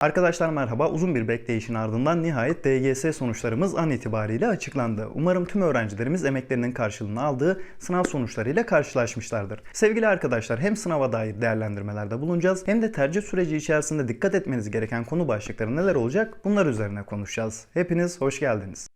Arkadaşlar merhaba. Uzun bir bekleyişin ardından nihayet DGS sonuçlarımız an itibariyle açıklandı. Umarım tüm öğrencilerimiz emeklerinin karşılığını aldığı sınav sonuçlarıyla karşılaşmışlardır. Sevgili arkadaşlar hem sınava dair değerlendirmelerde bulunacağız hem de tercih süreci içerisinde dikkat etmeniz gereken konu başlıkları neler olacak bunlar üzerine konuşacağız. Hepiniz hoş geldiniz.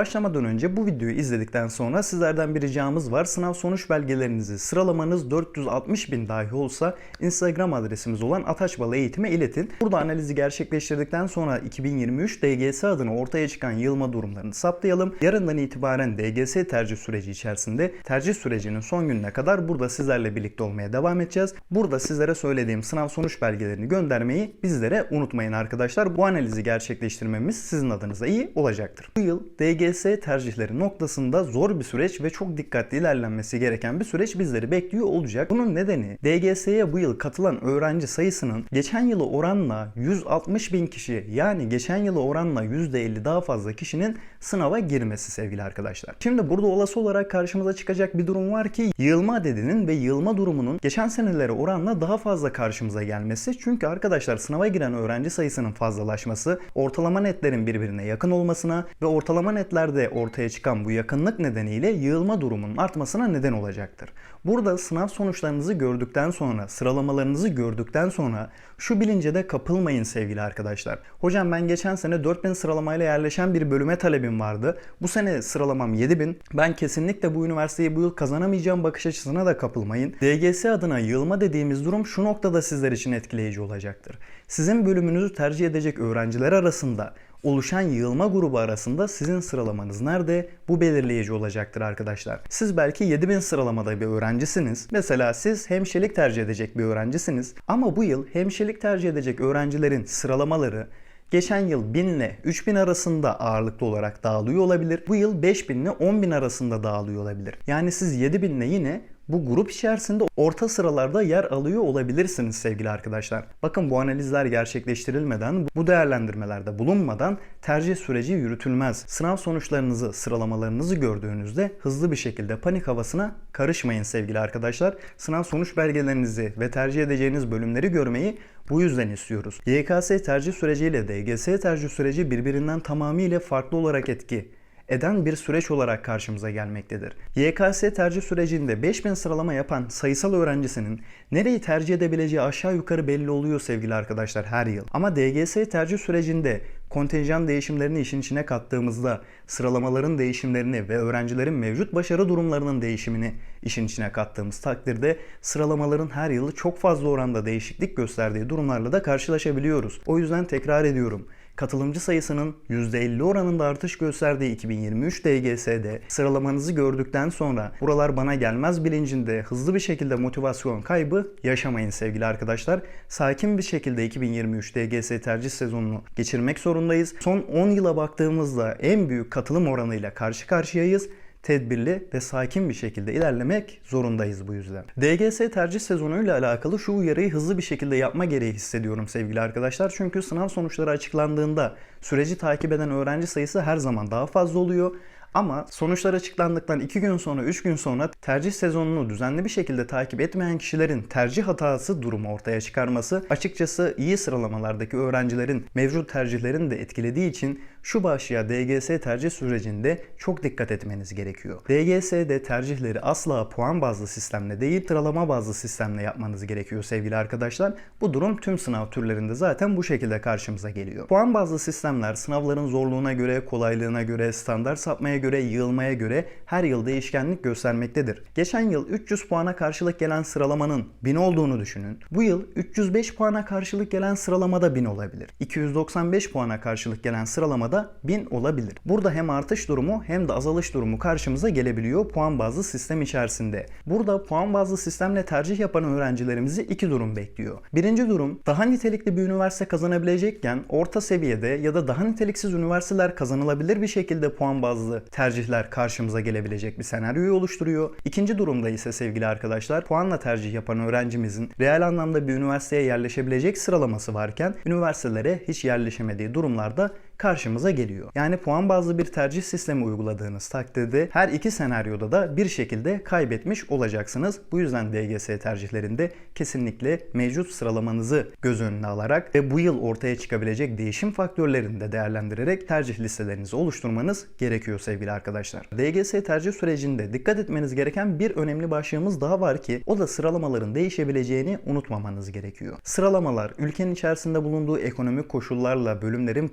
Başlamadan önce bu videoyu izledikten sonra sizlerden bir ricamız var. Sınav sonuç belgelerinizi sıralamanız 460 bin dahi olsa Instagram adresimiz olan Ataçbalı Eğitim'e iletin. Burada analizi gerçekleştirdikten sonra 2023 DGS adına ortaya çıkan yığılma durumlarını saptayalım. Yarından itibaren DGS tercih süreci içerisinde tercih sürecinin son gününe kadar burada sizlerle birlikte olmaya devam edeceğiz. Burada sizlere söylediğim sınav sonuç belgelerini göndermeyi bizlere unutmayın arkadaşlar. Bu analizi gerçekleştirmemiz sizin adınıza iyi olacaktır. Bu yıl DGS tercihleri noktasında zor bir süreç ve çok dikkatli ilerlenmesi gereken bir süreç bizleri bekliyor olacak. Bunun nedeni DGS'ye bu yıl katılan öğrenci sayısının geçen yılı oranla 160 bin kişi yani geçen yılı oranla %50 daha fazla kişinin sınava girmesi sevgili arkadaşlar. Şimdi burada olası olarak karşımıza çıkacak bir durum var ki yığılma adedinin ve yığılma durumunun geçen senelere oranla daha fazla karşımıza gelmesi. Çünkü arkadaşlar sınava giren öğrenci sayısının fazlalaşması, ortalama netlerin birbirine yakın olmasına ve ortalama netlerde ortaya çıkan bu yakınlık nedeniyle yığılma durumunun artmasına neden olacaktır. Burada sınav sonuçlarınızı gördükten sonra, sıralamalarınızı gördükten sonra şu bilince de kapılmayın sevgili arkadaşlar. Hocam ben geçen sene 4000 sıralamayla yerleşen bir bölüme talebim vardı. Bu sene sıralamam 7000. Ben kesinlikle bu üniversiteyi bu yıl kazanamayacağım bakış açısına da kapılmayın. DGS adına yığılma dediğimiz durum şu noktada sizler için etkileyici olacaktır. Sizin bölümünüzü tercih edecek öğrenciler arasında oluşan yığılma grubu arasında sizin sıralamanız nerede? Bu belirleyici olacaktır arkadaşlar. Siz belki 7000 sıralamada bir öğrencisiniz. Mesela siz hemşirelik tercih edecek bir öğrencisiniz. Ama bu yıl hemşirelik tercih edecek öğrencilerin sıralamaları Geçen yıl 1000 ile 3000 arasında ağırlıklı olarak dağılıyor olabilir. Bu yıl 5000 ile 10000 arasında dağılıyor olabilir. Yani siz 7000 ile yine bu grup içerisinde orta sıralarda yer alıyor olabilirsiniz sevgili arkadaşlar. Bakın bu analizler gerçekleştirilmeden, bu değerlendirmelerde bulunmadan tercih süreci yürütülmez. Sınav sonuçlarınızı, sıralamalarınızı gördüğünüzde hızlı bir şekilde panik havasına karışmayın sevgili arkadaşlar. Sınav sonuç belgelerinizi ve tercih edeceğiniz bölümleri görmeyi bu yüzden istiyoruz. YKS tercih süreciyle DGS tercih süreci birbirinden tamamıyla farklı olarak etki eden bir süreç olarak karşımıza gelmektedir. YKS tercih sürecinde 5000 sıralama yapan sayısal öğrencisinin nereyi tercih edebileceği aşağı yukarı belli oluyor sevgili arkadaşlar her yıl. Ama DGS tercih sürecinde kontenjan değişimlerini işin içine kattığımızda sıralamaların değişimlerini ve öğrencilerin mevcut başarı durumlarının değişimini işin içine kattığımız takdirde sıralamaların her yıl çok fazla oranda değişiklik gösterdiği durumlarla da karşılaşabiliyoruz. O yüzden tekrar ediyorum katılımcı sayısının %50 oranında artış gösterdiği 2023 DGS'de sıralamanızı gördükten sonra buralar bana gelmez bilincinde hızlı bir şekilde motivasyon kaybı yaşamayın sevgili arkadaşlar. Sakin bir şekilde 2023 DGS tercih sezonunu geçirmek zorundayız. Son 10 yıla baktığımızda en büyük katılım oranıyla karşı karşıyayız tedbirli ve sakin bir şekilde ilerlemek zorundayız bu yüzden. DGS tercih sezonuyla alakalı şu uyarıyı hızlı bir şekilde yapma gereği hissediyorum sevgili arkadaşlar. Çünkü sınav sonuçları açıklandığında süreci takip eden öğrenci sayısı her zaman daha fazla oluyor. Ama sonuçlar açıklandıktan 2 gün sonra 3 gün sonra tercih sezonunu düzenli bir şekilde takip etmeyen kişilerin tercih hatası durumu ortaya çıkarması açıkçası iyi sıralamalardaki öğrencilerin mevcut tercihlerini de etkilediği için şu başlığa DGS tercih sürecinde çok dikkat etmeniz gerekiyor. DGS'de tercihleri asla puan bazlı sistemle değil sıralama bazlı sistemle yapmanız gerekiyor sevgili arkadaşlar. Bu durum tüm sınav türlerinde zaten bu şekilde karşımıza geliyor. Puan bazlı sistemler sınavların zorluğuna göre, kolaylığına göre, standart sapmaya göre, yığılmaya göre her yıl değişkenlik göstermektedir. Geçen yıl 300 puana karşılık gelen sıralamanın 1000 olduğunu düşünün. Bu yıl 305 puana karşılık gelen sıralamada 1000 olabilir. 295 puana karşılık gelen sıralamada 1000 olabilir. Burada hem artış durumu hem de azalış durumu karşımıza gelebiliyor puan bazlı sistem içerisinde. Burada puan bazlı sistemle tercih yapan öğrencilerimizi iki durum bekliyor. Birinci durum daha nitelikli bir üniversite kazanabilecekken orta seviyede ya da daha niteliksiz üniversiteler kazanılabilir bir şekilde puan bazlı tercihler karşımıza gelebilecek bir senaryoyu oluşturuyor. İkinci durumda ise sevgili arkadaşlar puanla tercih yapan öğrencimizin reel anlamda bir üniversiteye yerleşebilecek sıralaması varken üniversitelere hiç yerleşemediği durumlarda karşımıza geliyor. Yani puan bazlı bir tercih sistemi uyguladığınız takdirde her iki senaryoda da bir şekilde kaybetmiş olacaksınız. Bu yüzden DGS tercihlerinde kesinlikle mevcut sıralamanızı göz önüne alarak ve bu yıl ortaya çıkabilecek değişim faktörlerini de değerlendirerek tercih listelerinizi oluşturmanız gerekiyor sevgili arkadaşlar. DGS tercih sürecinde dikkat etmeniz gereken bir önemli başlığımız daha var ki o da sıralamaların değişebileceğini unutmamanız gerekiyor. Sıralamalar ülkenin içerisinde bulunduğu ekonomik koşullarla, bölümlerin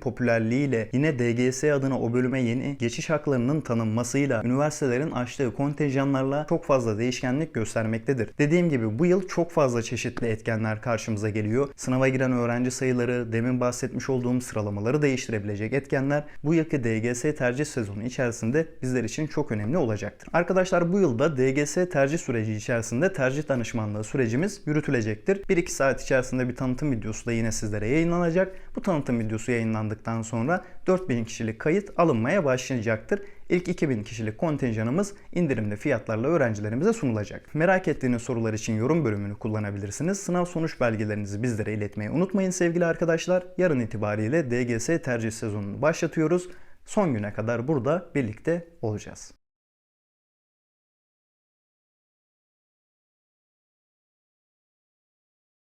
popülerliğiyle, yine DGS adına o bölüme yeni geçiş haklarının tanınmasıyla, üniversitelerin açtığı kontenjanlarla çok fazla değişkenlik göstermektedir. Dediğim gibi bu yıl çok fazla çeşitli etkenler karşımıza geliyor. Sınava giren öğrenci sayıları, demin bahsetmiş olduğum sıralamaları değiştirebilecek etkenler bu yılki DGS tercih sezonu içerisinde bizler için çok önemli olacaktır. Arkadaşlar bu yılda DGS tercih süreci içerisinde tercih danışmanlığı sürecimiz yürütülecektir. 1-2 saat içerisinde bir tanıtım videosu da yine sizlere yayınlanacak. Bu tanıtım videosu yayınlandıktan sonra 4000 kişilik kayıt alınmaya başlayacaktır. İlk 2000 kişilik kontenjanımız indirimli fiyatlarla öğrencilerimize sunulacak. Merak ettiğiniz sorular için yorum bölümünü kullanabilirsiniz. Sınav sonuç belgelerinizi bizlere iletmeyi unutmayın sevgili arkadaşlar. Yarın itibariyle DGS tercih sezonunu başlatıyoruz. Son güne kadar burada birlikte olacağız.